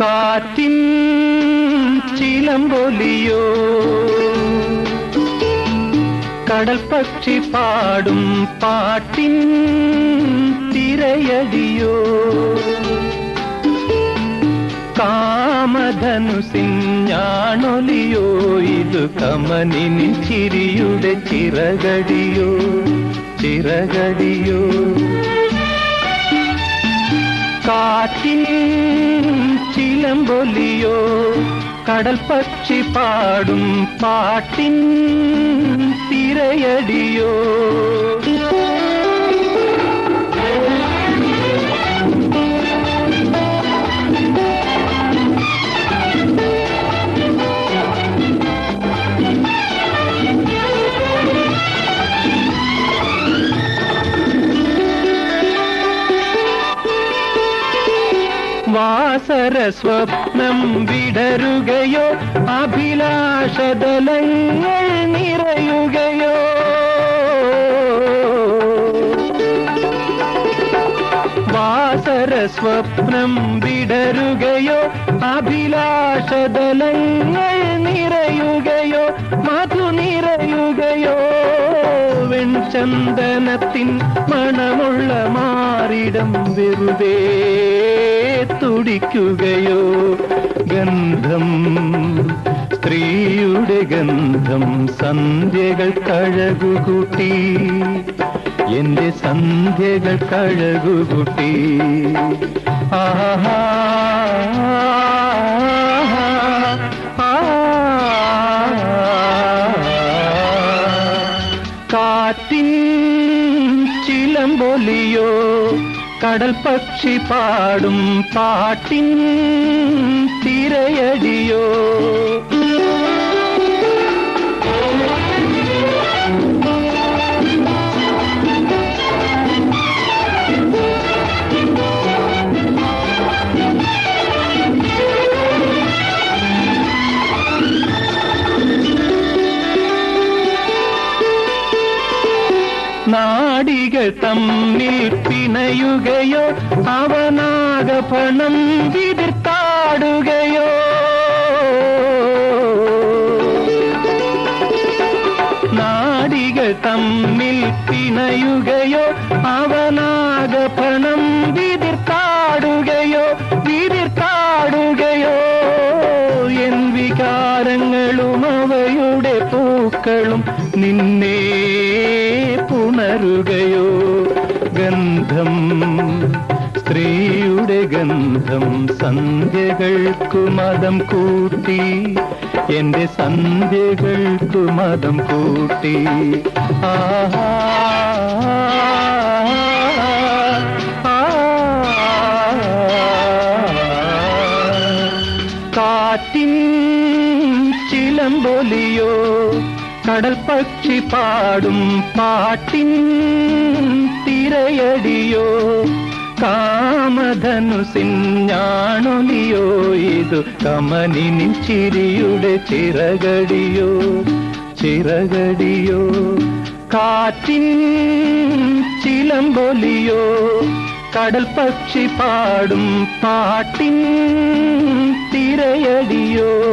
കാറ്റിൻ ചിലമ്പൊലിയോ? കടൽ പക്ഷി പാടും പാട്ടിൻ തിരയടിയോ? കാമധനുസിഞ്ഞാണൊലിയോ ഇത് കമനിനി ചിരിയുടെ ചിറകടിയോ? ചിറകടിയോ? കാറ്റിൻ ചിലമ്പൊലിയോ കടൽ പക്ഷി പാടും പാട്ടിൻ തിരയടിയോ? സ്വപ്നം വിടരുകയോ അഭിലാഷതലങ്ങൾ നിറയുകയോ. വാസര സ്വപ്നം വിടരുകയോ അഭിലാഷതലങ്ങൾ വെൺചന്ദനത്തിൻ മണമുള്ള മാറിടം വെറുതെ തുടിക്കുകയോ? ഗന്ധം സ്ത്രീയുടെ ഗന്ധം സന്ധ്യകൾ കഴകുകൂട്ടി. എന്റെ സന്ധ്യകൾ കഴകുകൂട്ടി. ആഹാ കാറ്റിൻ ചിലമ്പൊലിയോ കടൽ പക്ഷി പാടും പാട്ടിൻ തിരയടിയോ. നാടികൾ തമ്മിൽ പിണയുകയോ അവനാഗപണം വിതിർത്താടുകയോ. നാടികൾ തമ്മിൽ പിണയുകയോ അവനാഗപണം വിതിർത്താടുകയോ വിതിർത്താടുകയോ. എൻ വികാരങ്ങളും അവയുടെ പൂക്കളും നിന്നെ പുണരുകയോ ഗന്ധം സ്ത്രീയുടെ ഗന്ധം സന്ധ്യകൾക്കു മതം കൂട്ടി. എന്റെ സന്ധ്യകൾക്കു മതം കൂട്ടി. ആഹാ ചിലം ചിലമ്പൊലിയോ കടൽ പക്ഷി പാടും പാട്ടിൻ തിരയടിയോ? കാമധനുസിഞ്ഞാണൊലിയോ ഇതു കമനിനി ചിരിയുടെ ചിറകടിയോ? ചിറകടിയോ? കാറ്റിൻ ചിലമ്പൊലിയോ? കടൽ പക്ഷി പാടും പാട്ടിൻ തിരയടിയോ?